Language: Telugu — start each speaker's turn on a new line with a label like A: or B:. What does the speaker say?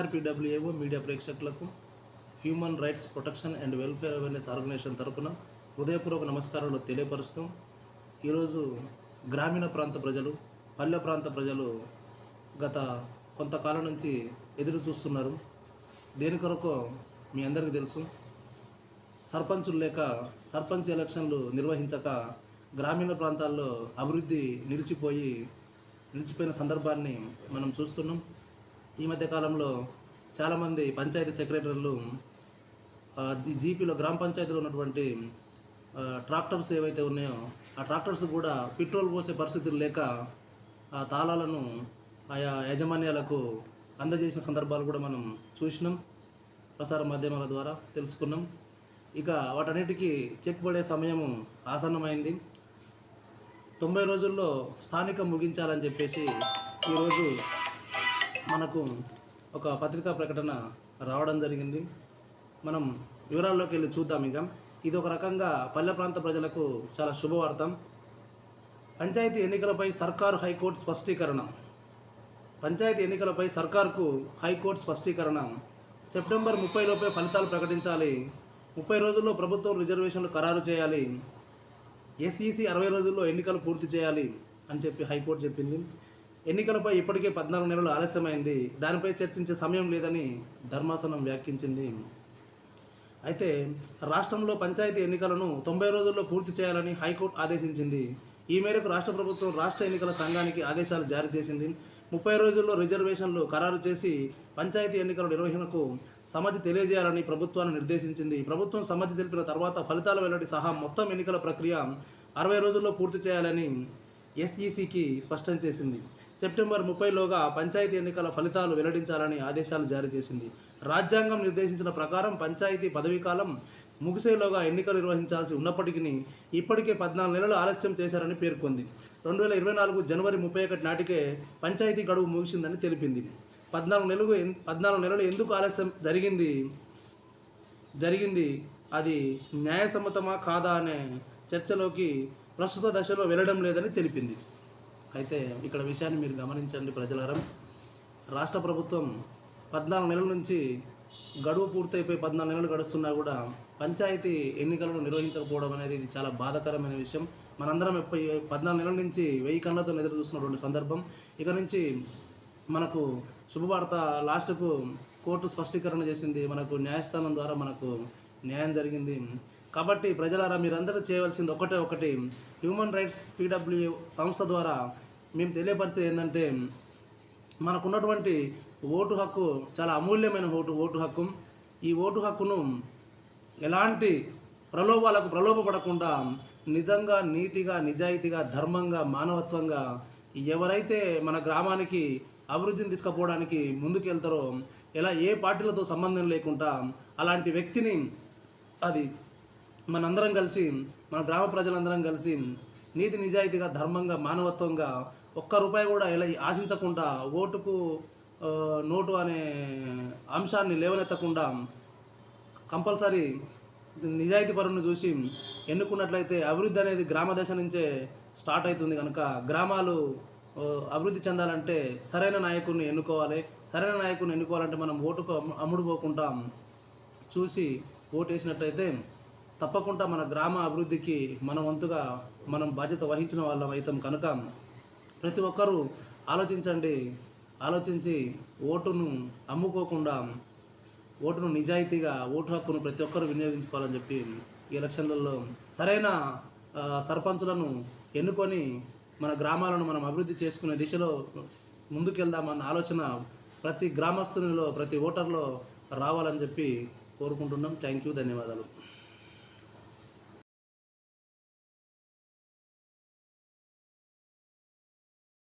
A: హెచ్ఆర్పిడబ్ల్యూఏఓ మీడియా ప్రేక్షకులకు human rights protection and welfare awareness organisation తరపున హృదయపూర్వక నమస్కారాలు తెలియపరుస్తూ ఈరోజు గ్రామీణ ప్రాంత ప్రజలు పల్లె ప్రాంత ప్రజలు గత కొంతకాలం నుంచి ఎదురు చూస్తున్నారు. దేని కొరకు మీ అందరికీ తెలుసు. సర్పంచులు లేక సర్పంచ్ ఎలక్షన్లు నిర్వహించక గ్రామీణ ప్రాంతాల్లో అభివృద్ధి నిలిచిపోయి నిలిచిపోయిన సందర్భాన్ని మనం చూస్తున్నాం. ఈ మధ్య కాలంలో చాలామంది పంచాయతీ సెక్రటరీలు జీ- జీపీలో గ్రామ పంచాయతీలో ఉన్నటువంటి ట్రాక్టర్స్ ఏవైతే ఉన్నాయో ఆ ట్రాక్టర్స్ కూడా పెట్రోల్ పోసే పరిస్థితులు లేక ఆ తాళాలను ఆయా యాజమాన్యాలకు అందజేసిన సందర్భాలు కూడా మనం చూసినాం. ప్రసార మాధ్యమాల ద్వారా తెలుసుకున్నాం. ఇక వాటన్నిటికీ చెక్ పడే సమయం ఆసన్నమైంది. తొంభై రోజుల్లో స్థానికం ముగించాలని చెప్పేసి ఈరోజు మనకు ఒక పత్రికా ప్రకటన రావడం జరిగింది. మనం వివరాల్లోకి వెళ్ళి చూద్దాం ఇక. ఇది ఒక రకంగా పల్లె ప్రాంత ప్రజలకు చాలా శుభవార్త. పంచాయతీ ఎన్నికలపై సర్కారు హైకోర్టు స్పష్టీకరణ. పంచాయతీ ఎన్నికలపై సర్కార్కు హైకోర్టు స్పష్టీకరణ. సెప్టెంబర్ ముప్పై లోపే ఫలితాలు ప్రకటించాలి. ముప్పై రోజుల్లో ప్రభుత్వం రిజర్వేషన్లు ఖరారు చేయాలి. ఎస్ఈసి అరవై రోజుల్లో ఎన్నికలు పూర్తి చేయాలి అని చెప్పి హైకోర్టు చెప్పింది. ఎన్నికలపై ఇప్పటికే పద్నాలుగు నెలలు ఆలస్యమైంది. దానిపై చర్చించే సమయం లేదని ధర్మాసనం వ్యాఖ్యించింది. అయితే రాష్ట్రంలో పంచాయతీ ఎన్నికలను తొంభై రోజుల్లో పూర్తి చేయాలని హైకోర్టు ఆదేశించింది. ఈ మేరకు రాష్ట్ర ప్రభుత్వం రాష్ట్ర ఎన్నికల సంఘానికి ఆదేశాలు జారీ చేసింది. ముప్పై రోజుల్లో రిజర్వేషన్లు ఖరారు చేసి పంచాయతీ ఎన్నికల నిర్వహణకు సమ్మతి తెలియజేయాలని ప్రభుత్వాన్ని నిర్దేశించింది. ప్రభుత్వం సమ్మతి తెలిపిన తర్వాత ఫలితాల వెల్లడి సహా మొత్తం ఎన్నికల ప్రక్రియ అరవై రోజుల్లో పూర్తి చేయాలని ఎస్ఈసికి స్పష్టం చేసింది. సెప్టెంబర్ ముప్పైలోగా పంచాయతీ ఎన్నికల ఫలితాలు వెల్లడించాలని ఆదేశాలు జారీ చేసింది. రాజ్యాంగం నిర్దేశించిన ప్రకారం పంచాయతీ పదవీకాలం ముగిసేలోగా ఎన్నికలు నిర్వహించాల్సి ఉన్నప్పటికీ ఇప్పటికే పద్నాలుగు నెలలు ఆలస్యం చేశారని పేర్కొంది. రెండు వేల ఇరవై నాలుగు జనవరి ముప్పై ఒకటి నాటికే పంచాయతీ గడువు ముగిసిందని తెలిపింది. పద్నాలుగు నెలలు పద్నాలుగు నెలలు ఎందుకు ఆలస్యం జరిగింది? జరిగింది అది న్యాయసమ్మతమా కాదా అనే చర్చలోకి ప్రస్తుత దశలో వెళ్ళడం లేదని తెలిపింది. అయితే ఇక్కడ విషయాన్ని మీరు గమనించండి ప్రజలారం. రాష్ట్ర ప్రభుత్వం పద్నాలుగు నెలల నుంచి గడువు పూర్తయిపోయి పద్నాలుగు నెలలు గడుస్తున్నా కూడా పంచాయతీ ఎన్నికలను నిర్వహించకపోవడం అనేది ఇది చాలా బాధాకరమైన విషయం. మనందరం ఎప్పటి పద్నాలుగు నెలల నుంచి వెయ్యి కళ్ళతో ఎదురు చూస్తున్నటువంటి సందర్భం. ఇక నుంచి మనకు శుభవార్త లాస్ట్కు కోర్టు స్పష్టీకరణ చేసింది. మనకు న్యాయస్థానం ద్వారా మనకు న్యాయం జరిగింది. కాబట్టి ప్రజలారా మీరందరూ చేయవలసింది ఒకటే ఒకటి. హ్యూమన్ రైట్స్ పీడబ్ల్యూ సంస్థ ద్వారా మేము తెలియపరిచేది ఏంటంటే మనకున్నటువంటి ఓటు హక్కు చాలా అమూల్యమైన ఓటు ఓటు హక్కు. ఈ ఓటు హక్కును ఎలాంటి ప్రలోభాలకు ప్రలోభపడకుండా నిజంగా నీతిగా నిజాయితీగా ధర్మంగా మానవత్వంగా ఎవరైతే మన గ్రామానికి అభివృద్ధిని తీసుకుపోవడానికి ముందుకెళ్తారో ఎలా ఏ పార్టీలతో సంబంధం లేకుండా అలాంటి వ్యక్తిని అది మనందరం కలిసి మన గ్రామ ప్రజలందరం కలిసి నీతి నిజాయితీగా ధర్మంగా మానవత్వంగా ఒక్క రూపాయి కూడా ఇలా ఆశించకుండా ఓటుకు నోటు అనే అంశాన్ని లేవనెత్తకుండా కంపల్సరీ నిజాయితీ పరుని చూసి ఎన్నుకున్నట్లయితే అభివృద్ధి అనేది గ్రామ దశ నుంచే స్టార్ట్ అవుతుంది కనుక గ్రామాలు అభివృద్ధి చెందాలంటే సరైన నాయకుడిని ఎన్నుకోవాలి. సరైన నాయకుడిని ఎన్నుకోవాలంటే మనం ఓటుకు అమ్ముడుపోకుండా చూసి ఓటు వేసినట్లయితే తప్పకుండా మన గ్రామ అభివృద్ధికి మన వంతుగా మనం బాధ్యత వహించిన వాళ్ళం అవుతాం కనుక ప్రతి ఒక్కరూ ఆలోచించండి. ఆలోచించి ఓటును అమ్ముకోకుండా ఓటును నిజాయితీగా ఓటు హక్కును ప్రతి ఒక్కరూ వినియోగించుకోవాలని చెప్పి ఈ ఎలక్షన్లలో సరైన సర్పంచులను ఎన్నుకొని మన గ్రామాలను మనం అభివృద్ధి చేసుకునే దిశలో ముందుకెళ్దామన్న ఆలోచన ప్రతి గ్రామస్తునిలో ప్రతి ఓటర్లో రావాలని చెప్పి కోరుకుంటున్నాం. Thank you. ధన్యవాదాలు.